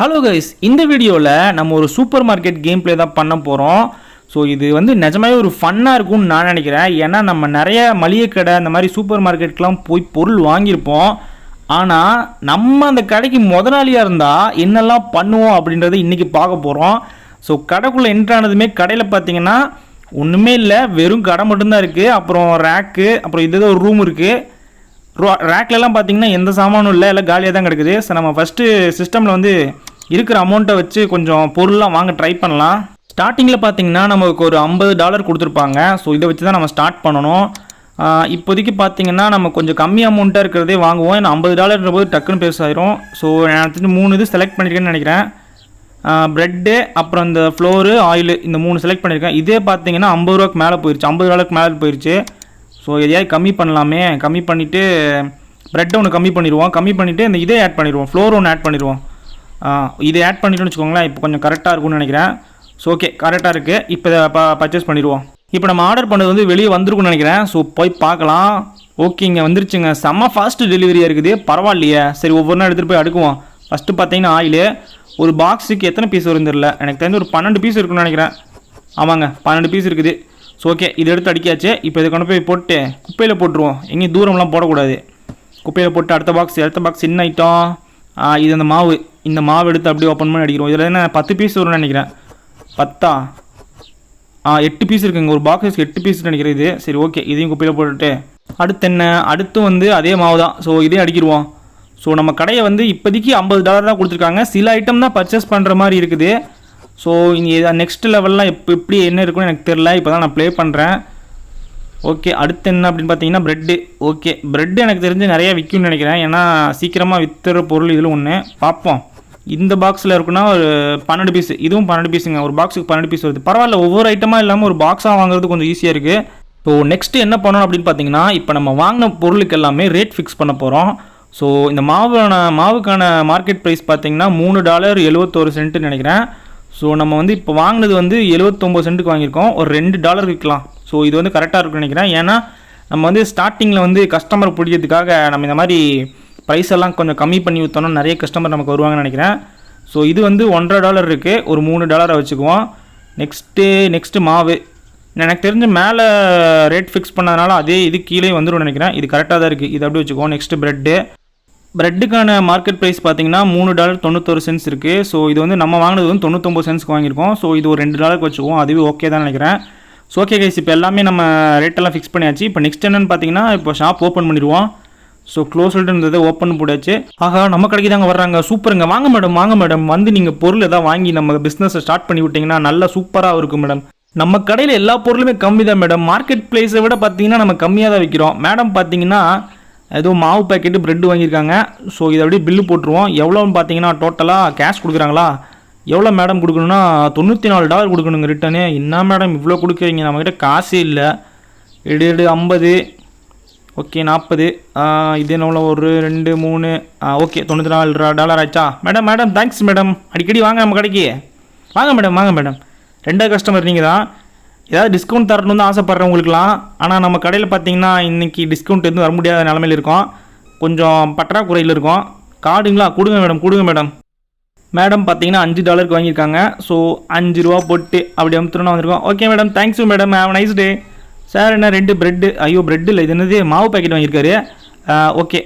Hello guys இந்த வீடியோவில் நம்ம ஒரு சூப்பர் மார்க்கெட் கேம் ப்ளே தான் பண்ண போகிறோம் ஸோ இது வந்து நிஜமாவே ஒரு ஃபன்னாக இருக்கும்னு நான் நினைக்கிறேன். ஏன்னா நம்ம நிறைய மளிகை கடை அந்த மாதிரி சூப்பர் மார்க்கெட்க்கெலாம் போய் பொருள் வாங்கியிருப்போம். ஆனால் நம்ம அந்த கடைக்கு முதலாளியாக இருந்தால் என்னெல்லாம் பண்ணுவோம் அப்படின்றத இன்றைக்கி பார்க்க போகிறோம் ஸோ கடைக்குள்ளே என்ட்ரானதுமே கடையில் பார்த்தீங்கன்னா ஒன்றுமே இல்லை. வெறும் கடை மட்டும்தான் இருக்குது அப்புறம் ரேக்கு அப்புறம் இது ஒரு ரூம் இருக்குது ரோ ரேக்லலாம் பார்த்தீங்கன்னா எந்த சாமானும் இல்லை. எல்லாம் காலியாக தான் கிடக்குது. ஸோ நம்ம ஃபஸ்ட்டு சிஸ்டமில் வந்து இருக்கிற அமௌண்ட்டை வச்சு கொஞ்சம் பொருள்லாம் வாங்க ட்ரை பண்ணலாம். ஸ்டார்டிங்கில் பார்த்தீங்கன்னா நமக்கு ஒரு ஐம்பது டாலர் கொடுத்துருப்பாங்க. ஸோ இதை வச்சு தான் நம்ம ஸ்டார்ட் பண்ணணும். இப்போதைக்கு பார்த்தீங்கன்னா நம்ம கொஞ்சம் கம்மி அமௌண்ட்டாக இருக்கிறதே வாங்குவோம். ஏன்னா ஐம்பது டாலர்ன்ற போது டக்குன்னு பெருசாயிரும் ஸோ நான் மூணு இது செலக்ட் பண்ணியிருக்கேன்னு நினைக்கிறேன். ப்ரெட்டு அப்புறம் இந்த ஃப்ளோரு ஆயில் இந்த மூணு செலக்ட் பண்ணியிருக்கேன் இதே பார்த்தீங்கன்னா ஐம்பது ரூபாய்க்கு மேலே போயிருச்சு. ஐம்பது டாலருக்கு மேலே போயிருச்சு. ஸோ எதையாவது கம்மி பண்ணலாமே. கம்மி பண்ணிவிட்டு ப்ரெட்டை ஒன்று கம்மி பண்ணிடுவோம். கம்மி பண்ணிவிட்டு இந்த இதே ஆட் பண்ணிடுவோம். ஃப்ளோர் ஒன்று ஆட் பண்ணிடுவோம். இதை ஆட் பண்ணிட்டோம்னு வச்சுக்கோங்களேன். இப்போ கொஞ்சம் கரெக்டாக இருக்கும்னு நினைக்கிறேன். ஸோ ஓகே கரெக்டாக இருக்குது இப்போ இதை ப பர்ச்சேஸ் பண்ணிடுவோம். இப்போ நம்ம ஆர்டர் பண்ணது வந்து வெளியே வந்திருக்கும்னு நினைக்கிறேன். ஸோ போய் பார்க்கலாம். ஓகேங்க வந்துருச்சுங்க. செம்ம ஃபாஸ்ட் டெலிவரியாக இருக்குது. பரவாயில்லையே. சரி ஒவ்வொரு நாள் எடுத்துகிட்டு போய் அடுக்குவோம். ஃபஸ்ட்டு பார்த்தீங்கன்னா ஆயில் ஒரு பாக்ஸுக்கு எத்தனை பீஸ் வரும் தெரில எனக்கு தெரிஞ்சு ஒரு பன்னெண்டு பீஸ் இருக்குன்னு நினைக்கிறேன். ஆமாங்க பன்னெண்டு பீஸ் இருக்குது. ஸோ ஓகே இது எடுத்து அடிக்காச்சு இப்போ இதை கொண்டு போய் போட்டு குப்பையில் போட்டுருவோம். எங்கேயும் தூரம்லாம் போடக்கூடாது. குப்பையில் போட்டு அடுத்த பாக்ஸ் அடுத்த பாக்ஸ் என்ன ஐட்டம் இது அந்த மாவு இந்த மாவு எடுத்து அப்படியே ஓப்பன் பண்ணி அடிக்கிறோம். இதில் என்ன பத்து பீஸ் வரும்னு நினைக்கிறேன். பத்தா? ஆ எட்டு பீஸ் இருக்குங்க. ஒரு பாக்ஸஸ்க்கு எட்டு பீஸ் நினைக்கிறேன் இது. சரி ஓகே இதையும் குப்பையில் போட்டுட்டு. அடுத்து என்ன? அடுத்து வந்து அதே மாவு தான் ஸோ இதே அடிக்கிடுவோம். ஸோ நம்ம கடையை வந்து இப்போதைக்கு ஐம்பது டாலர் தான் கொடுத்துருக்காங்க. சில ஐட்டம் தான் பர்ச்சேஸ் பண்ணுற மாதிரி இருக்குது. ஸோ இங்கே நெக்ஸ்ட் லெவல்லாம் எப்போ எப்படி என்ன இருக்குன்னு எனக்கு தெரில இப்போ தான் நான் ப்ளே பண்ணுறேன் ஓகே அடுத்து என்ன அப்படின்னு பார்த்தீங்கன்னா ப்ரெட்டு ஓகே ப்ரெட் எனக்கு தெரிஞ்சு நிறையா விற்கும்னு நினைக்கிறேன். ஏன்னா சீக்கிரமாக விற்றுற பொருள் இதில் ஒன்று பார்ப்போம் இந்த பாக்ஸில் இருக்குன்னா ஒரு பன்னெண்டு பீஸ் இதுவும் பன்னெண்டு பீஸுங்க ஒரு பாக்ஸுக்கு பன்னெண்டு பீஸ் வருது. பரவாயில்ல ஒவ்வொரு ஐட்டமாக இல்லாமல் ஒரு பாக்ஸாக வாங்குறது கொஞ்சம் ஈஸியாக இருக்குது ஸோ நெக்ஸ்ட்டு என்ன பண்ணணும் அப்படின்னு பார்த்தீங்கன்னா இப்போ நம்ம வாங்கின பொருளுக்கு எல்லாமே ரேட் ஃபிக்ஸ் பண்ண போகிறோம் ஸோ இந்த மாவான மாவுக்கான மார்க்கெட் ப்ரைஸ் பார்த்தீங்கன்னா மூணு டாலர் எழுபத்தோரு சென்ட்டு நினைக்கிறேன். ஸோ நம்ம வந்து இப்போ வாங்கினது வந்து எழுபத்தொம்போது சென்ட்டுக்கு வாங்கியிருக்கோம். ஒரு ரெண்டு டாலர் விற்கலாம் ஸோ இது வந்து கரெக்டாக இருக்குன்னு நினைக்கிறேன். ஏன்னா நம்ம வந்து ஸ்டார்டிங்கில் வந்து கஸ்டமர் பிடிக்கிறதுக்காக நம்ம இந்த மாதிரி ப்ரைஸ் எல்லாம் கொஞ்சம் கம்மி பண்ணி ஊற்றணும் நிறைய கஸ்டமர் நமக்கு வருவாங்கன்னு நினைக்கிறேன். ஸோ இது வந்து ஒன்றரை டாலர் இருக்குது ஒரு மூணு டாலரை வச்சுக்குவோம். நெக்ஸ்ட்டு நெக்ஸ்ட்டு மாவு. எனக்கு தெரிஞ்ச மேலே ரேட் ஃபிக்ஸ் பண்ணதுனால அதே இது கீழே வந்துடும் நினைக்கிறேன். இது கரெக்டாக தான் இருக்குது இது அப்படியே வச்சுக்குவோம். நெக்ஸ்ட்டு ப்ரெட்டு ப்ரெட்டுக்கான மார்க்கெட் ப்ரைஸ் பார்த்தீங்கன்னா மூணு டாலர் தொண்ணூத்தொரு சென்ஸ் இருக்குது ஸோ இது வந்து நம்ம வாங்கினது வந்து தொண்ணூத்தொம்பது சென்ஸ்க்கு வாங்கியிருக்கோம். ஸோ இது ஒரு ரெண்டு டாலருக்கு வச்சுக்குவோம். அதுவே ஓகே தான் நினைக்கிறேன். ஸோ ஓகே கைஸ் இப்போ எல்லாமே நம்ம ரேட்டெல்லாம் ஃபிக்ஸ் பண்ணியாச்சு. இப்போ நெக்ஸ்ட் என்னென்னு பார்த்தீங்கன்னா இப்போ ஷாப் ஓப்பன் பண்ணிடுவோம். ஸோ க்ளோஸ்டுன்றதை ஓப்பன் போடாச்சு ஆஹா நம்ம கடைக்கு தாங்க வர்றாங்க. சூப்பருங்க வாங்க மேடம் வாங்க மேடம் வந்து நீங்கள் பொருள் எதாவது வாங்கி நம்ம பிஸ்னஸை ஸ்டார்ட் பண்ணி விட்டிங்கன்னா நல்லா சூப்பராக இருக்கும் மேடம் நம்ம கடையில் எல்லா பொருளுமே கம்மி தான் மேடம் மார்க்கெட் ப்ளேஸை விட பார்த்தீங்கன்னா நம்ம கம்மியாக தான் விற்கிறோம் மேடம் பார்த்தீங்கன்னா ஏதோ மாவு பாக்கெட்டு ப்ரெட்டு வாங்கியிருக்காங்க. ஸோ இதை அப்படியே பில்லு போட்டுருவோம். எவ்வளோன்னு பார்த்தீங்கன்னா டோட்டலாக கேஷ் கொடுக்குறாங்களா? எவ்வளோ மேடம் கொடுக்கணும்னா தொண்ணூற்றி நாலு டாலர் கொடுக்கணுங்க ரிட்டனு என்ன மேடம் இவ்வளோ கொடுக்குறீங்க? நம்மக்கிட்ட காசே இல்லை. எடு எடு ஐம்பது. ஓகே நாற்பது இது என்ன ஒரு ரெண்டு மூணு. ஓகே தொண்ணூற்றி நாலு டாலர் ஆச்சா மேடம் மேடம் தேங்க்ஸ் மேடம் அடிக்கடி வாங்க நம்ம கடைக்கு. வாங்க மேடம் வாங்க மேடம் ரெண்டாவது கஸ்டமர் நீங்கள் தான். ஏதாவது டிஸ்கவுண்ட் தரணும்னு தான் ஆசைப்பட்றவங்களுக்குலாம் ஆனால் நம்ம கடையில் பார்த்தீங்கன்னா இன்றைக்கி டிஸ்கவுண்ட் எதுவும் வர முடியாத நிலமையில இருக்கோம். கொஞ்சம் பற்றாக்குறையில் இருக்கோம். கார்டுங்களா கொடுங்க மேடம் கொடுங்க மேடம் மேடம் பார்த்தீங்கன்னா அஞ்சு டாலருக்கு வாங்கியிருக்காங்க. ஸோ அஞ்சு ரூபா போட்டு அப்படி அமுத்துறோம் வந்திருக்கோம். Okay madam. Thanks madam. Have nice day sir என்ன ரெண்டு பிரெட்டு ஐயோ பிரெட் இல்லை. இது என்னது? மாவு பாக்கெட் வாங்கியிருக்காரு. ஓகே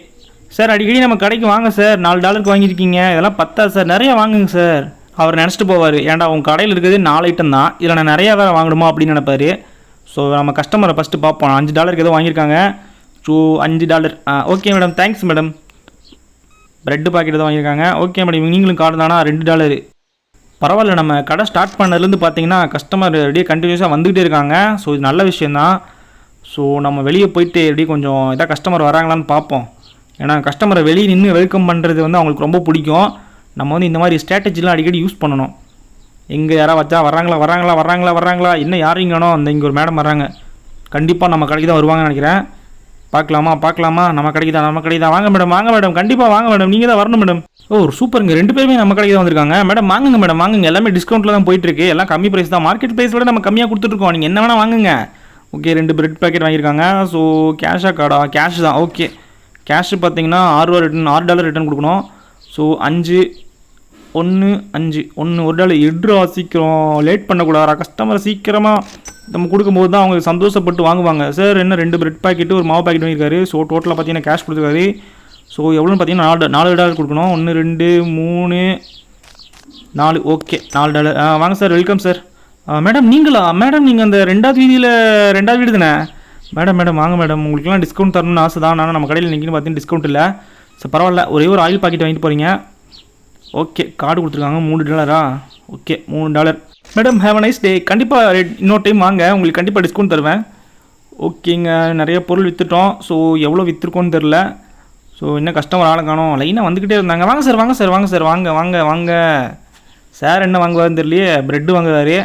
சார் அடிக்கடி நம்ம கடைக்கு வாங்க சார் நாலு டாலருக்கு வாங்கியிருக்கீங்க. இதெல்லாம் பத்தாது சார் நிறையா வாங்குங்க சார் அவர் நினச்சிட்டு போவார். ஏன்டா உங்கள் கடையில் இருக்கிறது நாலு ஐட்டம் தான். இதில் நான் நிறையா வேறு வாங்கணுமா அப்படின்னு நினைப்பாரு. ஸோ நம்ம கஸ்டமரை ஃபஸ்ட்டு பார்ப்போம். அஞ்சு டாலருக்கு ஏதோ வாங்கியிருக்காங்க. ஸோ அஞ்சு dollar. Okay madam. Thanks madam. Bread packet தான் வாங்கியிருக்காங்க. ஓகே மேடம் நீங்களும் கார்டு தானா? ரெண்டு டாலரு பரவாயில்ல நம்ம கடை ஸ்டார்ட் பண்ணதுலேருந்து பார்த்தீங்கன்னா கஸ்டமர் அப்படியே கண்டினியூஸாக வந்துக்கிட்டே இருக்காங்க. ஸோ இது நல்ல விஷயந்தான் ஸோ நம்ம வெளியே போயிட்டு எப்படி கொஞ்சம் இதாக கஸ்டமர் வராங்களான்னு பார்ப்போம். ஏன்னா கஸ்டமரை வெளியே நின்று வெல்கம் பண்ணுறது வந்து அவங்களுக்கு ரொம்ப பிடிக்கும். நம்ம வந்து இந்த மாதிரி ஸ்ட்ராட்டஜிலாம் அடிக்கடி யூஸ் பண்ணணும். எங்கே யாராவது வச்சா வராங்களா வராங்களா வராங்களா வராங்களா இன்னும் யாரும் காணோம் அந்த இங்கே ஒரு மேடம் வராங்க கண்டிப்பாக நம்ம கடைக்கு தான் வருவாங்கன்னு நினைக்கிறேன். பார்க்கலாமா பார்க்கலாமா? நம்ம கடைக்கு தான் நம்ம கடைக்கு தான் வாங்க மேடம் வாங்க மேடம் கண்டிப்பாக வாங்க மேடம் நீங்கள் தான் வரணும் மேடம் ஓ சூப்பருங்க ரெண்டு பேருமே நம்ம கடைக்கு தான் வந்திருக்காங்க. மேடம் வாங்குங்க மேடம் வாங்குங்க. எல்லாமே டிஸ்கவுண்ட்டில் தான் போயிட்டுருக்கு. எல்லாம் கம்மி ப்ரைஸ் தான். மார்க்கெட் ப்ரைஸ் விட நம்ம கம்மியாக கொடுத்துட்ருக்கோம் நீங்கள் என்ன வேணால் வாங்குங்க. ஓகே ரெண்டு பிரெட் பேக்கெட் வாங்கியிருக்காங்க. ஸோ கேஷாக கார்டா கேஷ் தான். ஓகே கேஷ் பார்த்தீங்கன்னா ஆறு ரூபா ரிட்டன் ஆறு டாலர் ரிட்டன் கொடுக்கணும். ஸோ அஞ்சு ஒன்று அஞ்சு ஒன்று ஒரு டாலர் எட்ரா சீக்கிரம். லேட் பண்ணக்கூடாதா கஸ்டமர் சீக்கிரமாக நம்ம கொடுக்கும்போது தான் அவங்க சந்தோஷப்பட்டு வாங்குவாங்க. சார் என்ன ரெண்டு பிரெட் பாக்கெட்டு ஒரு மாவு பாக்கெட் வாங்கியிருக்காரு. ஸோ டோட்டலாக பார்த்தீங்கன்னா கேஷ் கொடுத்துருக்காரு. ஸோ எவ்வளோன்னு பார்த்தீங்கன்னா நாலு நாலு டாலர் கொடுக்கணும். ஒன்று ரெண்டு மூணு நாலு. ஓகே நாலு டாலர் ஆ வாங்க சார் வெல்கம் சார். மேடம் நீங்களா? மேடம் நீங்கள் அந்த ரெண்டாவது வீதியில் ரெண்டாவது வீடு தானே? மேடம் மேடம் வாங்க மேடம் உங்களுக்குலாம் டிஸ்கவுண்ட் தரணும்னு ஆசை தான் ஆனால் நம்ம கடையில் நிற்கின்னு பார்த்தீங்கன்னா டிஸ்கவுண்ட் இல்லை. சார் பரவாயில்ல. ஒரே ஒரு ஆயில் பாக்கெட் வாங்கிட்டு போகிறீங்க ஓகே கார்டு கொடுத்துருக்காங்க. மூணு டாலரா ஓகே மூணு dollar madam have a nice day கண்டிப்பாக இன்னொரு டைம் வாங்க. உங்களுக்கு கண்டிப்பாக டிஸ்கவுண்ட் தருவேன். ஓகேங்க நிறைய பொருள் விற்றுட்டோம் ஸோ எவ்வளோ விற்றுருக்கோன்னு தெரில ஸோ என்ன கஸ்டமர் ஆளை காணோம்? லைனாக வந்துக்கிட்டே இருந்தாங்க. வாங்க சார் வாங்க சார் வாங்க சார் வாங்க வாங்க வாங்க. சார் என்ன வாங்குவாருன்னு தெரியலையே. ப்ரெட்டு வாங்குறாரு.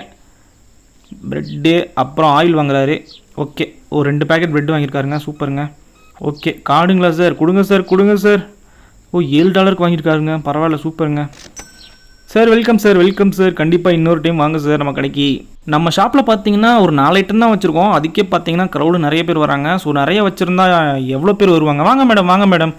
ப்ரெட்டு அப்புறம் ஆயில் வாங்குறாரு. ஓகே ஒரு ரெண்டு பேக்கெட் ப்ரெட் வாங்கியிருக்காருங்க. சூப்பருங்க ஓகே கார்டுங்களா சார் கொடுங்க சார் கொடுங்க சார் ஓ ஏழு டாலருக்கு வாங்கியிருக்காருங்க. பரவாயில்ல சூப்பருங்க sir welcome sir welcome sir கண்டிப்பாக இன்னொரு டைம் வாங்க சார் நம்ம கடைக்கு. நம்ம ஷாப்பில் பார்த்தீங்கன்னா ஒரு நாலு ஐட்டம் தான் வச்சுருக்கோம். அதுக்கே பார்த்தீங்கன்னா க்ரௌடு நிறைய பேர் வராங்க. ஸோ நிறைய வச்சுருந்தா எவ்வளோ பேர் வருவாங்க? வாங்க மேடம் வாங்க மேடம்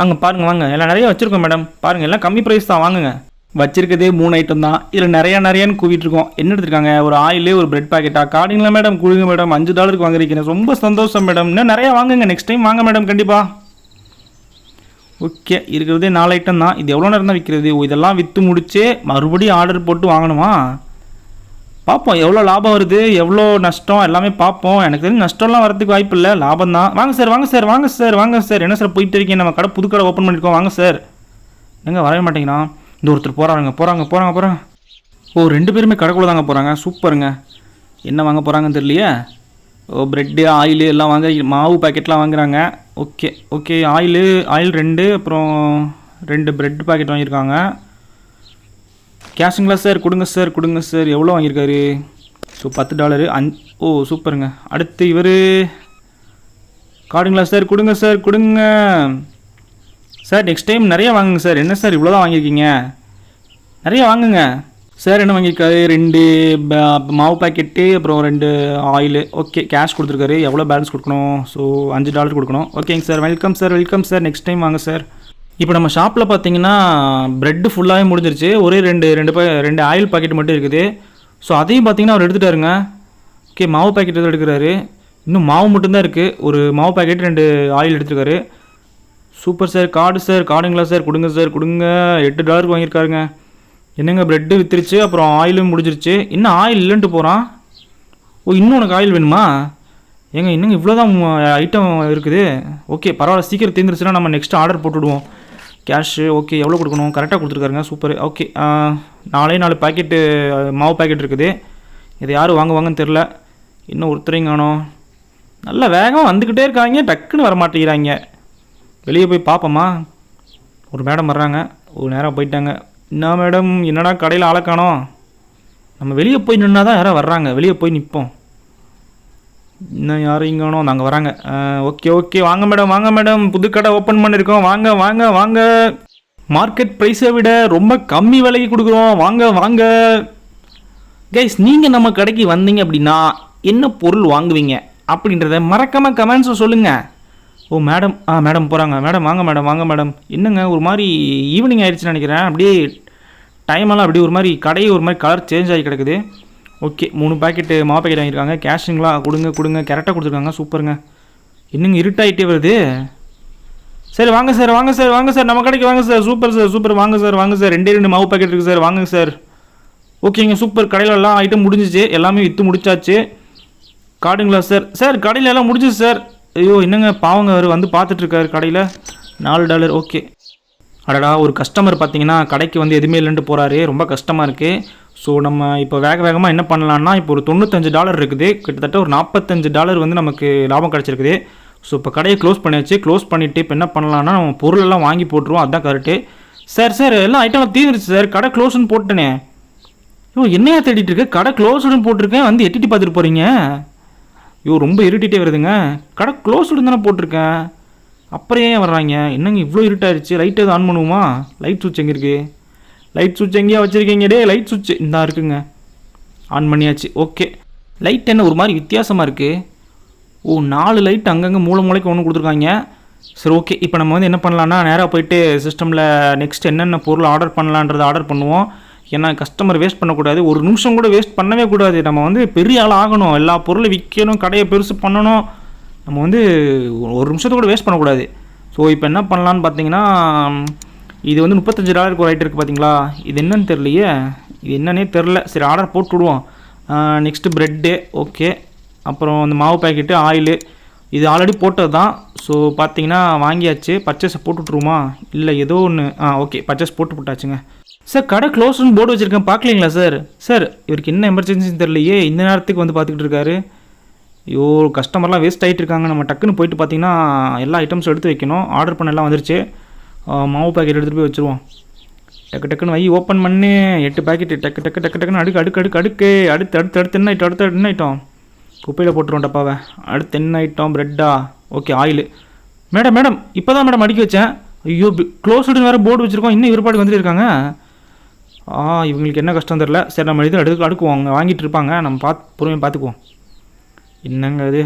வாங்க பாருங்கள் வாங்க. எல்லாம் நிறைய வச்சுருக்கோம் மேடம் பாருங்கள் எல்லாம் கம்மி ப்ரைஸ் தான். வாங்குங்க. வச்சிருக்கதே மூணு ஐட்டம் தான். இதில் நிறையா நிறையான்னு கூவிட்டுருக்கோம் என்ன எடுத்துருக்காங்க? ஒரு ஆயிலு ஒரு பிரெட் பாக்கெட்டா கார்டுங்களா மேடம் கொடுங்க மேடம் அஞ்சு டாலருக்கு வாங்குறீங்க. ரொம்ப சந்தோஷம் மேடம் இன்னும் நிறையா வாங்குங்க. நெக்ஸ்ட் டைம் வாங்க மேடம் கண்டிப்பாக ஓகே இருக்கிறதே நாலு ஐட்டம் தான். இது எவ்வளோ நேரம் தான் விற்கிறது ஓ இதெல்லாம் விற்று முடிச்சு மறுபடியும் ஆர்டர் போட்டு வாங்கணுமா? பார்ப்போம் எவ்வளோ லாபம் வருது? எவ்வளோ நஷ்டம்? எல்லாமே பார்ப்போம். எனக்கு தெரிஞ்சு நஷ்டம்லாம் வரதுக்கு வாய்ப்பு இல்லை. லாபம் தான். வாங்க சார் வாங்க சார் வாங்க சார் வாங்க சார் என்ன சார் போயிட்டு இருக்கீங்க? நம்ம கடை புது கடை ஓப்பன் பண்ணியிருக்கோம். வாங்க சார் எங்கே வரவே மாட்டேங்கிறா? இந்த ஒருத்தர் போகிறாங்க போகிறாங்க போகிறாங்க போகிறாங்க ஓ ரெண்டு பேருமே கடைக்குள்ளே தாங்க போகிறாங்க சூப்பருங்க. என்ன வாங்க போகிறாங்கன்னு தெரியலையே? ப்ரெட்டு ஆயிலு எல்லாம் வாங்க மாவு பாக்கெட்லாம் வாங்குறாங்க. ஓகே ஓகே ஆயிலு ஆயில் ரெண்டு அப்புறம் ரெண்டு ப்ரெட் பாக்கெட் வாங்கியிருக்காங்க. கேஷுங்களா சார் கொடுங்க சார் கொடுங்க சார் எவ்வளோ வாங்கியிருக்காரு? ஸோ பத்து டாலரு அஞ் ஓ சூப்பருங்க. அடுத்து இவர் கார்டுங்களா சார் கொடுங்க சார் கொடுங்க. சார் நெக்ஸ்ட் டைம் நிறைய வாங்குங்க சார் என்ன சார் இவ்வளோ தான் வாங்கியிருக்கீங்க? நிறைய வாங்குங்க. சார் என்ன வாங்கியிருக்காரு? ரெண்டு மாவு பாக்கெட்டு அப்புறம் ரெண்டு ஆயிலு ஓகே கேஷ் கொடுத்துருக்காரு. எவ்வளோ பேலன்ஸ் கொடுக்கணும்? ஸோ அஞ்சு டாலர் கொடுக்கணும். ஓகேங்க sir welcome sir welcome sir next time வாங்க சார் இப்போ நம்ம ஷாப்பில் பார்த்தீங்கன்னா ப்ரெட்டு ஃபுல்லாகவே முடிஞ்சிருச்சு. ஒரே ரெண்டு ரெண்டு ரெண்டு ஆயில் பாக்கெட் மட்டும் இருக்குது. ஸோ அதையும் பார்த்தீங்கன்னா அவர் எடுத்துட்டாருங்க. ஓகே மாவு பாக்கெட் எதுவும் எடுக்கிறாரு. இன்னும் மாவு மட்டும்தான் இருக்குது ஒரு மாவு பாக்கெட் ரெண்டு ஆயில் எடுத்துருக்காரு. சூப்பர் சார் கார்டு சார் கார்டுங்களா சார் கொடுங்க சார் கொடுங்க. எட்டு டாலருக்கு வாங்கியிருக்காருங்க. என்னங்க ப்ரெட்டு விற்றுருச்சு அப்புறம் ஆயிலும் முடிஞ்சிருச்சு. இன்னும் ஆயில் இல்லைன்ட்டு போகிறான் ஓ இன்னும் உனக்கு ஆயில் வேணுமா? ஏங்க இன்னும் இவ்வளோ தான் ஐட்டம் இருக்குது? ஓகே பரவாயில்ல சீக்கிரம் தீர்ந்துருச்சுன்னா நம்ம நெக்ஸ்ட் ஆர்டர் போட்டுவிடுவோம் கேஷு ஓகே எவ்வளோ கொடுக்கணும்? கரெக்டாக கொடுத்துருக்காருங்க சூப்பர் ஓகே நாலே நாலு பாக்கெட்டு மாவு பாக்கெட் இருக்குது. இதை யார் வாங்குவாங்கன்னு தெரில இன்னும் ஒருத்தரையும் காணும். நல்ல வேகம் வந்துக்கிட்டே இருக்காங்க டக்குன்னு வர மாட்டேங்கிறாங்க. வெளியே போய் பார்ப்போமா ஒரு மேடம் வர்றாங்க. ஒரு நேரம் போயிட்டாங்க. என்ன மேடம் என்னடா கடையில் ஆளை காணோம்? நம்ம வெளியே போய் நின்னா தான் யாரோ வர்றாங்க. வெளியே போய் நிற்போம் இன்னும் யாரும் இங்கே வேணும் நாங்கள் வராங்க. Okay okay. வாங்க மேடம் வாங்க மேடம். புது கடை ஓப்பன் பண்ணியிருக்கோம் வாங்க வாங்க வாங்க. மார்க்கெட் ப்ரைஸை விட ரொம்ப கம்மி விலைக்கு கொடுக்குறோம். வாங்க வாங்க. கைஸ் நீங்கள் நம்ம கடைக்கு வந்தீங்க அப்படின்னா என்ன பொருள் வாங்குவீங்க? அப்படின்றத மறக்காமல் கமெண்ட்ஸை சொல்லுங்கள் ஓ மேடம் ஆ மேடம் போகிறாங்க மேடம் வாங்க மேடம் வாங்க மேடம் என்னங்க ஒரு மாதிரி ஈவினிங் ஆயிடுச்சுன்னு நினைக்கிறேன். அப்படியே டைமெல்லாம் அப்படியே ஒரு மாதிரி கடையே ஒரு மாதிரி கலர் சேஞ்ச் ஆகி கிடக்குது. ஓகே மூணு பாக்கெட்டு மாவு பாக்கெட் வாங்கியிருக்காங்க. கேஷுங்களா கொடுங்க கொடுங்க. கரெக்டாக கொடுத்துருக்காங்க. சூப்பருங்க. என்னங்க இருட்டாகிட்டே வருது. சரி வாங்க சார் வாங்க சார் வாங்க சார் நம்ம கடைக்கு வாங்க சார் சூப்பர் சார் சூப்பர் வாங்க சார் வாங்க சார் ரெண்டே ரெண்டு மாவு பாக்கெட் இருக்குது சார் வாங்க சார் ஓகேங்க சூப்பர் கடையில் எல்லாம் ஐட்டம் முடிஞ்சிச்சு. எல்லாமே விற்று முடிச்சாச்சு. காடுங்களா சார் சார் கடையில் எல்லாம் முடிஞ்சிச்சு சார் ஐயோ என்னங்க? பாவங்க அவர் வந்து பார்த்துட்ருக்காரு கடையில். நாலு டாலர் ஓகே அடடா ஒரு கஸ்டமர் பார்த்தீங்கன்னா கடைக்கு வந்து எதுவுமே இல்லைன்ட்டு போகிறாரு ரொம்ப கஷ்டமாக இருக்குது ஸோ நம்ம இப்போ வேக வேகமாக என்ன பண்ணலான்னா இப்போ ஒரு தொண்ணூத்தஞ்சு டாலர் இருக்குது. கிட்டத்தட்ட ஒரு நாற்பத்தஞ்சு டாலர் வந்து நமக்கு லாபம் கிடச்சிருக்குது. ஸோ இப்போ கடையை க்ளோஸ் பண்ணியாச்சு. க்ளோஸ் பண்ணிவிட்டு இப்போ என்ன பண்ணலான்னா நம்ம பொருளெல்லாம் வாங்கி போட்டுருவோம். அதுதான் கரெக்டு சார் சார் எல்லாம் ஐட்டம் தீர்ந்துருச்சு சார். கடை க்ளோஸ்னு போட்டேனே ஐயோ என்னையா தேடிட்டு கடை க்ளோஸ்டுன்னு போட்டிருக்கேன். வந்து எட்டிட்டு பார்த்துட்டு போகிறீங்க ஐயோ ரொம்ப இருட்டிட்டே வருதுங்க. கடை க்ளோஸ்டு தானே போட்டிருக்கேன். அப்புறம் ஏன் வர்றாங்க? என்னங்க இவ்வளோ இருட்டாயிருச்சு லைட் எதுவும் ஆன் பண்ணுவோமா? லைட் சுவிட்ச் எங்கே இருக்குது லைட் சுவிட்ச் எங்கேயா வச்சுருக்கீங்க? டே லைட் சுவிட்ச் இந்தா இருக்குங்க. ஆன் பண்ணியாச்சு. ஓகே லைட் என்ன ஒரு மாதிரி வித்தியாசமாக இருக்குது ஓ நாலு லைட் அங்கங்கே மூளை மூளைக்கு ஒன்று கொடுத்துருக்காங்க. சரி ஓகே இப்போ நம்ம வந்து என்ன பண்ணலான்னா நேராக போயிட்டு சிஸ்டமில் நெக்ஸ்ட் என்னென்ன பொருள் ஆர்டர் பண்ணலான்றதை ஆர்டர் பண்ணுவோம். ஏன்னா கஸ்டமர் வேஸ்ட் பண்ணக்கூடாது. ஒரு நிமிஷம் கூட வேஸ்ட் பண்ணவே கூடாது. நம்ம வந்து பெரிய ஆள் ஆகணும். எல்லா பொருளும் விற்கணும் கடையை பெருசு பண்ணணும். நம்ம வந்து ஒரு நிமிஷத்தை கூட வேஸ்ட் பண்ணக்கூடாது. ஸோ இப்போ என்ன பண்ணலான்னு பார்த்தீங்கன்னா இது வந்து முப்பத்தஞ்சு டாலருக்கு ஒரு ஐட்டம் இருக்குது பார்த்தீங்களா இது என்னன்னு தெரியலையே. இது என்னன்னே தெரில சரி ஆர்டர் போட்டு விடுவோம். நெக்ஸ்ட்டு ப்ரெட்டு ஓகே அப்புறம் இந்த மாவு பாக்கெட்டு ஆயிலு இது ஆல்ரெடி போட்டது தான் ஸோ பார்த்தீங்கன்னா வாங்கியாச்சு. பர்ச்சேஸை போட்டு விட்ருவோமா இல்லை ஏதோ ஒன்று ஆ ஓகே பர்ச்சேஸ் போட்டு விட்டாச்சுங்க சார் கடை க்ளோஸ்னு போர்டு வச்சுருக்கேன். பார்க்கலீங்களா சார் சார் இவருக்கு என்ன எமர்ஜென்சின்னு தெரியலையே. இந்த நேரத்துக்கு வந்து பார்த்துக்கிட்டு இருக்காரு. ஐயோ கஸ்டமர்லாம் வேஸ்ட் ஆகிட்டு இருக்காங்க. நம்ம டக்குன்னு போயிட்டு பார்த்தீங்கன்னா எல்லா ஐட்டம்ஸும் எடுத்து வைக்கணும். ஆர்டர் பண்ண எல்லாம் வந்துருச்சு. மாவு பாக்கெட் எடுத்துகிட்டு போய் வச்சுருவோம். டக்கு டக்குன்னு வை ஓப்பன் பண்ணி. எட்டு பாக்கெட் டக்கு டக்கு டக்கு டக்குன்னு அடுக்கு அடுக்கு அடுக்கு அடுக்கு. அடுத்து அடுத்து அடுத்து என்ன ஐட்டம் அடுத்து என்ன ஐட்டம் குப்பையில் போட்டுருவோம் டப்பாவை. அடுத்து என்ன ஐட்டம் ப்ரெட்டா ஓகே ஆயில் மேடம் மேடம் இப்போ தான் மேடம் அடுக்கி வச்சேன். ஐயோ க்ளோஸ்டுன்னு வேறு போர்டு வச்சுருக்கோம். இன்னும் ஏற்பாடு வந்துட்டு இருக்காங்க. ஆ இவங்களுக்கு என்ன கஷ்டம் தெரில சரி நம்ம எடுத்து அடுக்கு அடுக்குவோம். அவங்க வாங்கிட்டு இருப்பாங்க. நம்ம பார்த்து பொறுமையாக பார்த்துக்குவோம் என்னங்க அது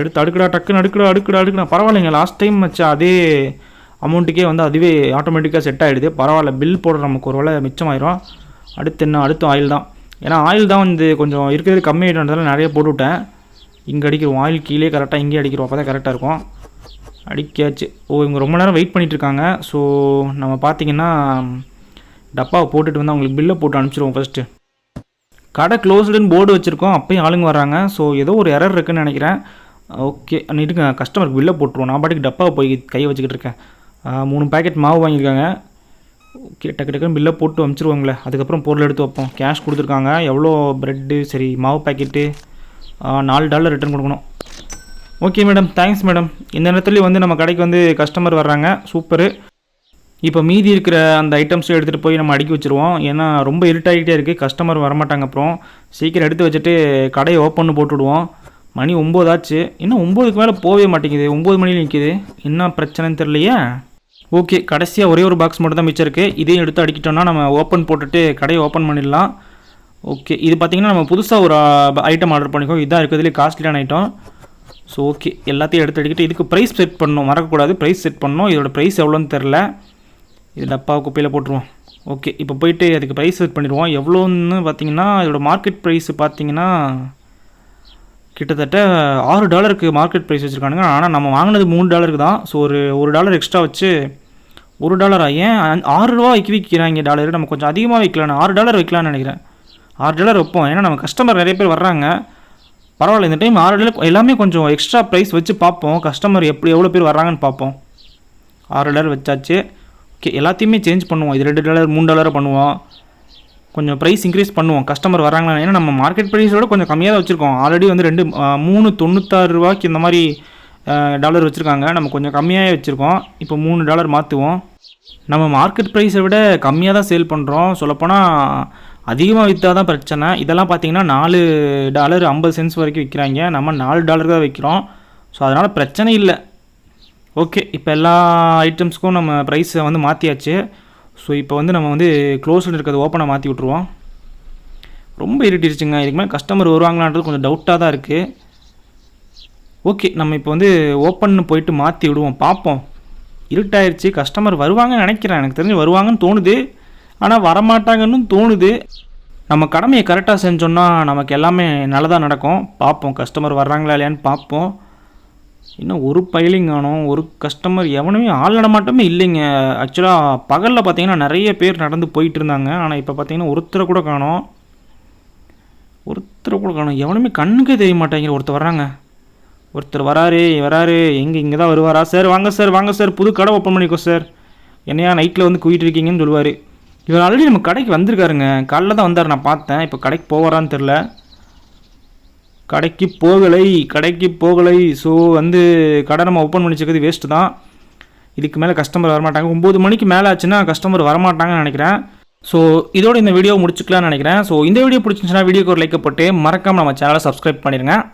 எடுத்து அடுக்கடா டக்குன்னு அடுக்கடா அடுக்குடா அடுக்கடா. பரவாயில்லைங்க. லாஸ்ட் டைம் வச்சா அதே அமௌண்ட்டுக்கே வந்து அதுவே ஆட்டோமேட்டிக்காக செட் ஆகிடுது பரவாயில்ல. பில் போடுற நமக்கு ஒரு வேலை மிச்சமாயிரும். அடுத்து என்ன? அடுத்து ஆயில் தான். ஏன்னா ஆயில் தான் வந்து கொஞ்சம் இருக்கிறது கம்மியாகிட்டதால நிறைய போட்டுவிட்டேன். இங்கே அடிக்கிறோம். ஆயில் கீழே கரெக்டாக இங்கேயே அடிக்கிறோம். அப்போ தான் கரெக்டாக இருக்கும். அடிக்காச்சு. ஓ இவங்க ரொம்ப நேரம் வெயிட் பண்ணிகிட்ருக்காங்க ஸோ நம்ம பார்த்தீங்கன்னா டப்பாவை போட்டுட்டு வந்து அவங்களுக்கு பில்லை போட்டு அனுப்பிச்சிடுவோம் ஃபஸ்ட்டு கடை க்ளோஸ்டுன்னு போர்டு வச்சுருக்கோம். அப்பயும் ஆளுங்க வராங்க ஸோ ஏதோ ஒரு எரர் இருக்குன்னு நினைக்கிறேன். ஓகே அன்னிட்டு கஸ்டமருக்கு பில்லை போட்டுருவோம். நான் பாட்டுக்கு டப்பாவை போய் கையை வச்சுக்கிட்டு இருக்கேன். மூணு பேக்கெட் மாவு வாங்கியிருக்காங்க. ஓகே டக்கு டக்குன்னு பில்லை போட்டு அனுப்பிச்சிருவாங்களே அதுக்கப்புறம் பொருள் எடுத்து வைப்போம். கேஷ் கொடுத்துருக்காங்க. எவ்வளோ ப்ரெட்டு சரி மாவு பேக்கெட்டு நாலு டாலர் ரிட்டர்ன் கொடுக்கணும். ஓகே மேடம் தேங்க்ஸ் மேடம் இந்த நேரத்துலேயும் வந்து நம்ம கடைக்கு வந்து கஸ்டமர் வர்றாங்க. சூப்பரு இப்போ மீதி இருக்கிற அந்த ஐட்டம்ஸும் எடுத்துகிட்டு போய் நம்ம அடுக்கி வச்சுருவோம். ஏன்னா ரொம்ப இருட்டாகிட்டே இருக்குது கஸ்டமர் வரமாட்டாங்க அப்புறம். சீக்கிரம் எடுத்து வச்சுட்டு கடையை ஓப்பன் போட்டுவிடுவோம். மணி ஒம்போதாச்சு இன்னும் ஒம்போதுக்கு மேலே போகவே மாட்டேங்குது. ஒம்பது மணியில் நிற்கிது என்ன பிரச்சனைன்னு தெரியலையே. ஓகே கடைசியாக ஒரே ஒரு பாக்ஸ் மட்டும் தான் மிச்சம் இருக்குது இதையும் எடுத்து அடிக்கிட்டோம்னா நம்ம ஓப்பன் போட்டுட்டு கடையை ஓப்பன் பண்ணிடலாம். ஓகே இது பார்த்தீங்கன்னா நம்ம புதுசாக ஒரு ஐட்டம் ஆர்டர் பண்ணிக்கோ இதுதான் இருக்கிறதுலே காஸ்ட்லியான ஐட்டம் ஸோ ஓகே எல்லாத்தையும் எடுத்து அடிக்கிட்டு இதுக்கு ப்ரைஸ் செட் பண்ணணும். மறக்கக்கூடாது. ப்ரைஸ் செட் பண்ணணும். இதோட ப்ரைஸ் எவ்வளோன்னு தெரில இது டப்பா குப்பையில் போட்டுருவோம். ஓகே இப்போ போயிட்டு அதுக்கு ப்ரைஸ் செட் பண்ணிடுவோம். எவ்வளோன்னு பார்த்தீங்கன்னா இதோட மார்க்கெட் ப்ரைஸ் பார்த்தீங்கன்னா கிட்டத்தட்ட ஆறு டாலருக்கு மார்க்கெட் ப்ரைஸ் வச்சுருக்கானுங்க. ஆனால் நம்ம வாங்கினது மூணு டாலருக்கு தான். ஸோ ஒரு ஒரு டாலர் எக்ஸ்ட்ரா வச்சு ஒரு டாலரா ஏன் ஆறு ரூபா வைக்க விற்கிறாங்க டாலர் நம்ம கொஞ்சம் அதிகமாக வைக்கலாம் ஆறு டாலர் வைக்கலாம்னு நினைக்கிறேன். ஆறு டாலர் வைப்போம். ஏன்னா நம்ம கஸ்டமர் நிறைய பேர் வர்றாங்க. பரவாயில்ல இந்த டைம் ஆறு டாலர் எல்லாமே கொஞ்சம் எக்ஸ்ட்ரா ப்ரைஸ் வச்சு பார்ப்போம். கஸ்டமர் எப்படி எவ்வளோ பேர் வர்றாங்கன்னு பார்ப்போம். ஆறு டாலர் வச்சாச்சு. ஓகே எல்லாத்தையுமே சேஞ்ச் பண்ணுவோம். இது ரெண்டு டாலர் மூணு டாலரை பண்ணுவோம். கொஞ்சம் ப்ரைஸ் இன்க்ரீஸ் பண்ணுவோம். கஸ்டமர் வராங்களா ஏன்னா நம்ம மார்க்கெட் ப்ரைஸோட கொஞ்சம் கம்மியாக தான் வச்சுருக்கோம். ஆல்ரெடி வந்து ரெண்டு மூணு தொண்ணூத்தாறு ரூபாய்க்கு இந்த மாதிரி டாலர் வச்சுருக்காங்க. நம்ம கொஞ்சம் கம்மியாக வச்சுருக்கோம். இப்போ மூணு டாலர் மாற்றுவோம் நம்ம மார்க்கெட் ப்ரைஸை விட கம்மியாக தான் சேல் பண்ணுறோம் சொல்லப்போனால் அதிகமாக விற்றா தான் பிரச்சனை. இதெல்லாம் பார்த்தீங்கன்னா நாலு டாலர் ஐம்பது சென்ட்ஸ் வரைக்கும் விற்கிறாங்க நம்ம நாலு டாலர் தான் விற்கிறோம் ஸோ அதனால் பிரச்சனை இல்லை. ஓகே இப்போ எல்லா ஐட்டம்ஸ்க்கும் நம்ம ப்ரைஸை வந்து மாற்றியாச்சு ஸோ இப்போ வந்து நம்ம வந்து க்ளோஸில் இருக்கிறது ஓப்பனை மாற்றி விட்ருவோம் ரொம்ப இருட்டிருச்சுங்க இதுக்கு மேலே கஸ்டமர் வருவாங்களான்றது கொஞ்சம் டவுட்டாக தான் இருக்குது ஓகே நம்ம இப்போ வந்து ஓப்பன் போயிட்டு மாற்றி விடுவோம். பார்ப்போம் இருட்டாயிருச்சு. கஸ்டமர் வருவாங்கன்னு நினைக்கிறேன். எனக்கு தெரிஞ்சு வருவாங்கன்னு தோணுது. ஆனால் வரமாட்டாங்கன்னு தோணுது. நம்ம கடமையை கரெக்டாக செஞ்சோன்னா நமக்கு எல்லாமே நல்லதாக நடக்கும். பார்ப்போம் கஸ்டமர் வர்றாங்களா இல்லையான்னு பார்ப்போம் இன்னும் ஒரு பைலிங் காணும் ஒரு கஸ்டமர் எவனுமே ஆள் நடமாட்டமே இல்லைங்க. ஆக்சுவலாக பகலில் பார்த்தீங்கன்னா நிறைய பேர் நடந்து போயிட்டு இருந்தாங்க. ஆனால் இப்போ பார்த்தீங்கன்னா ஒருத்தரை கூட காணோம். ஒருத்தரை கூட காணும். எவனுமே கண்ணுக்கே தெரிய மாட்டேங்கிற ஒருத்தர் வர்றாங்க. ஒருத்தர் வராரு வராரு. எங்கே இங்கே தான் வருவாரா? சார் வாங்க சார் வாங்க சார். புது கடை ஓப்பன் பண்ணிக்கோ சார். என்னையா நைட்டில் வந்து குயிட்டு இருக்கீங்கன்னு சொல்லுவார். இவர் ஆல்ரெடி நம்ம கடைக்கு வந்திருக்காருங்க. காலைல தான் வந்தார். நான் பார்த்தேன். இப்போ கடைக்கு போவாரான்னு தெரில கடைக்கு போகலை கடைக்கு போகலை. ஸோ வந்து கடை நம்ம ஓப்பன் பண்ணி வச்சுக்கிறது வேஸ்ட்டு தான். இதுக்கு மேலே கஸ்டமர் வரமாட்டாங்க. ஒம்பது மணிக்கு மேலே ஆச்சுன்னா கஸ்டமர் வரமாட்டாங்கன்னு நினைக்கிறேன். ஸோ இதோட இந்த வீடியோ முடிச்சுக்கலாம்னு நினைக்கிறேன். ஸோ இந்த வீடியோ பிடிச்சிருந்துச்சுன்னா வீடியோக்கு ஒரு லைக் போட்டு மறக்காமல் நம்ம சேனலை சப்ஸ்கிரைப் பண்ணிடுங்க